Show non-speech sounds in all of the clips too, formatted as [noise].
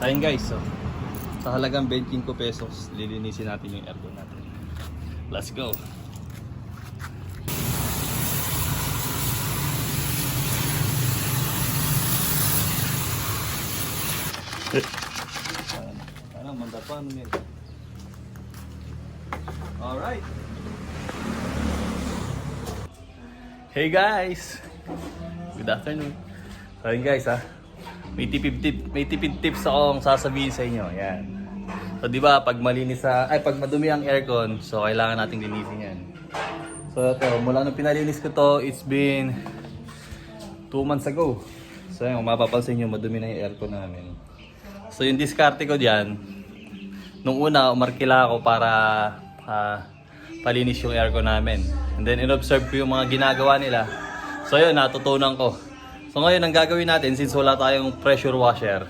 Ayun guys, so, sa halagang 25 pesos, lilinisin natin yung aircon natin. Let's go! [laughs] Ano, manda pa, ano yun? Alright! Hey guys! Good afternoon. So guys ha, may tipid tip, may tipid tips akong sasabihin sa inyo. Yan. So di ba pag malinis sa ay pag madumi ang aircon, so kailangan nating linisin 'yan. So ito, mula nung pinalinis ko to, it's been 2 months ago. So kung mapapansin nyo, madumi na yung aircon namin. So yung diskarte ko diyan, nung una umarkila ako para ah, palinis yung aircon namin. And then inobserve ko yung mga ginagawa nila. So yun, natutunan ko. So ngayon, ang gagawin natin, since wala tayong pressure washer,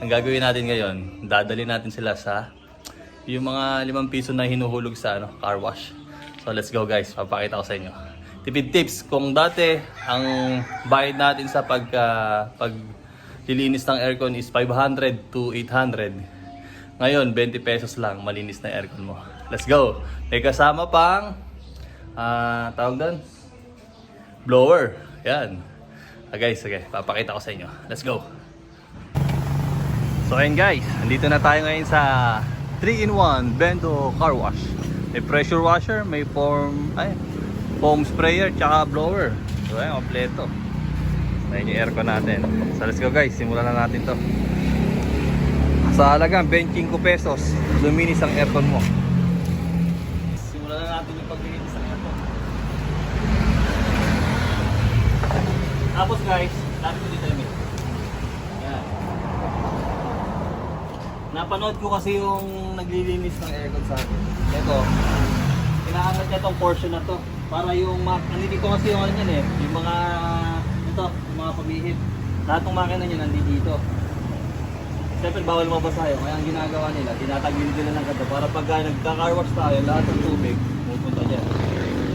ang gagawin natin ngayon, dadali natin sila sa yung mga limang piso na hinuhulog sa ano, car wash. So let's go guys, papakita ko sa inyo. Tipid tips, kung dati ang bayad natin sa pag, ah, pag lilinis ng aircon is 500 to 800, ngayon 20 pesos lang malinis na aircon mo. Let's go! May kasama pang, ah, tawag doon, blower. Yan. Ah, guys, sige, papakita ko sa inyo. Let's go! So ayun guys, andito na tayo ngayon sa 3-in-1 Bento Car Wash. May pressure washer, may foam, ay, foam sprayer, tsaka blower. So ayun, kompleto. Ayun yung aircon natin. So let's go guys, simulan na natin to. Sa halagang 25 pesos, luminis ang aircon mo. Simulan na natin yung paglilinis ng aircon. Tapos guys, lapit ko dito yung Yan. Napanood ko kasi yung naglilinis ng aircon sa akin. Ito, inaangat niya tong portion na to. Para yung, nandito kasi yung ano yan eh, yung mga, ito, yung mga pamihid. Lahat ng makina niya nandito dito. Siyempre bawal mabasayo, kaya ang ginagawa nila, tinatagin nila ng ganito para pagka nagka-car wash tayo, lahat ng tubig pupunta dyan.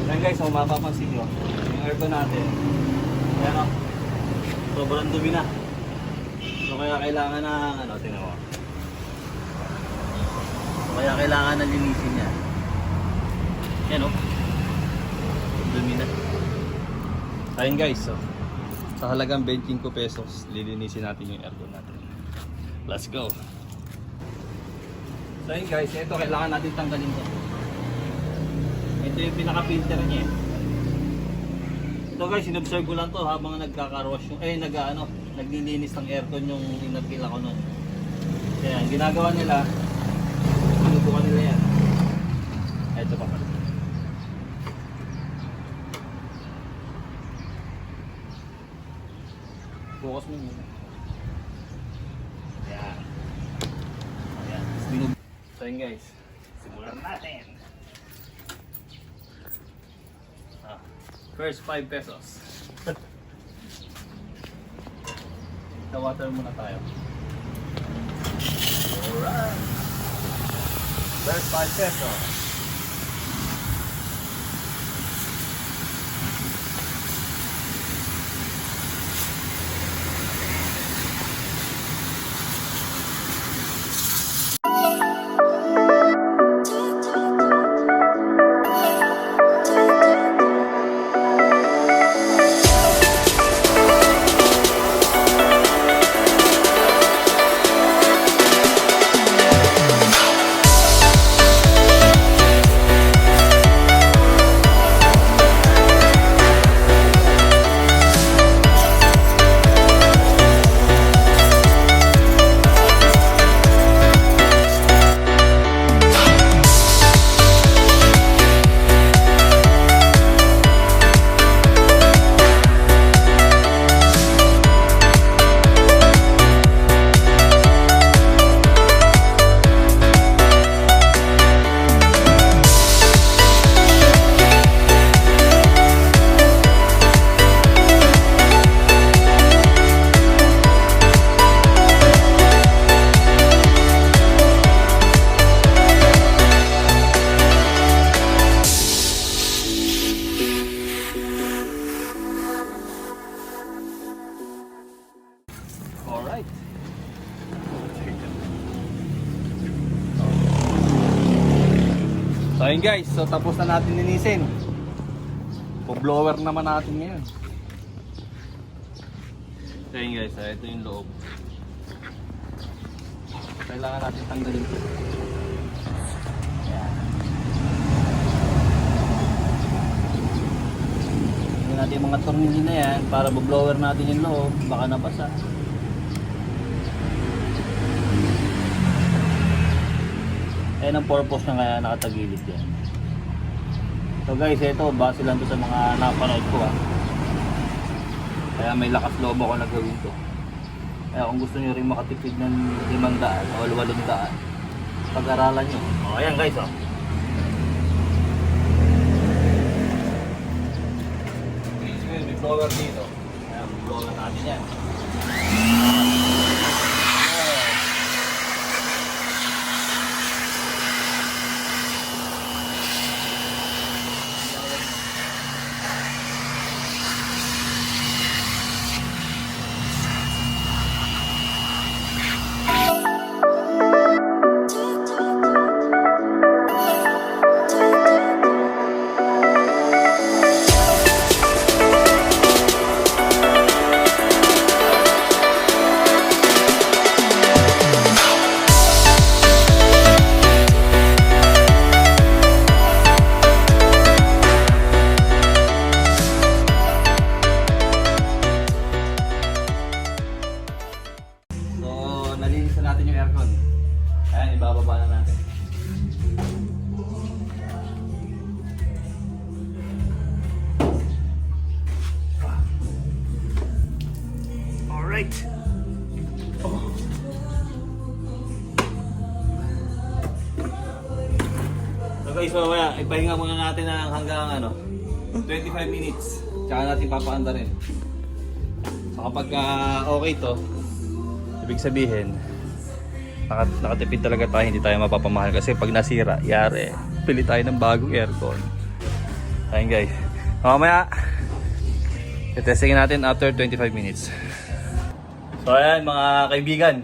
Yan guys, kung mapapansin nyo, yung aircon natin, yan o, sobrang dumi na. So kaya kailangan na, ano, tingnan mo. So kaya kailangan na linisin. Yan o. Dumi na. Ayun guys, so. Sa halagang 25 pesos, lilinisin natin yung aircon natin. Let's go. So guys, ito kailangan natin tanggalin to. Ito yung pinaka-filter niya. eh. Ito guys, sinobserve ko lang to habang nagkakarosh yung, eh nag ano, naglilinis ng aircon yung inapila ko nun. Kaya ginagawa nila, sinubukan nila yan. Ito pa pala. Focus mo muna. Yan. Ayan. Sinub- So yun guys, simulan natin. First 5 pesos. Sa water muna tayo. Alright. First 5 pesos. Ayun guys, so tapos na natin linisin. Po-blower naman natin ngayon. So yun guys, ah, ito yung loob. Kailangan natin tanggalin ito. Natin yung mga tornilyo na yan para bu-blower natin yung loob. Baka nabasa. Ayan ang purpose na kaya nakatagilid yan. So guys, ito base lang to sa mga napanood ko ah. Kaya may lakas loob ako na gawin to. Kaya kung gusto nyo rin makatipid ng 500 o 800, pag-aralan nyo. O ayan guys oh. Blower dito. Ayan, blower natin yan. Alright. So guys, mamaya, ipahinga muna natin ng hanggang ano, 25 minutes. Tsaka natin papaanda rin. So kapag ah, okay to, Ibig sabihin, naka, nakatipid talaga tayo, hindi tayo mapapamahal kasi pag nasira, yari, pili tayo ng bagong aircon. Ayun guys. Mamaya, testingin natin after 25 minutes. So ayan mga kaibigan,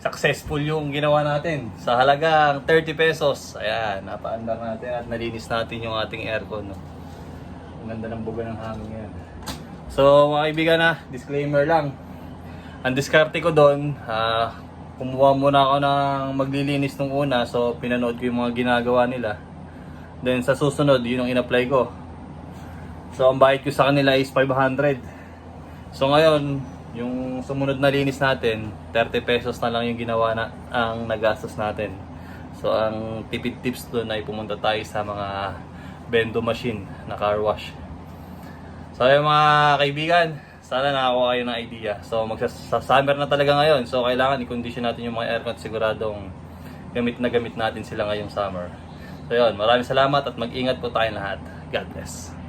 successful yung ginawa natin. Sa halagang 30 pesos, ayan, napaandar natin at nalinis natin yung ating aircon. No? Ang ganda ng buga ng hangin yan. So mga kaibigan na, disclaimer lang. Ang diskarte ko doon, ah, kumuha muna ako ng maglilinis nung una, so pinanood ko yung mga ginagawa nila. Then sa susunod, yun ang in-apply ko. So ang bayad ko sa kanila is 500. So ngayon, yung sumunod na linis natin, 30 pesos na lang yung ginawa na ang nagastos natin. So ang tipid tips doon ay pumunta tayo sa mga bendo machine na car wash. So ayun mga kaibigan, sana nakakuha kayo ng idea. So magsa-summer na talaga ngayon. So kailangan i-condition natin yung mga aircon siguradong gamit na gamit natin sila ngayong summer. So yun, maraming salamat at mag-ingat po tayong lahat. God bless.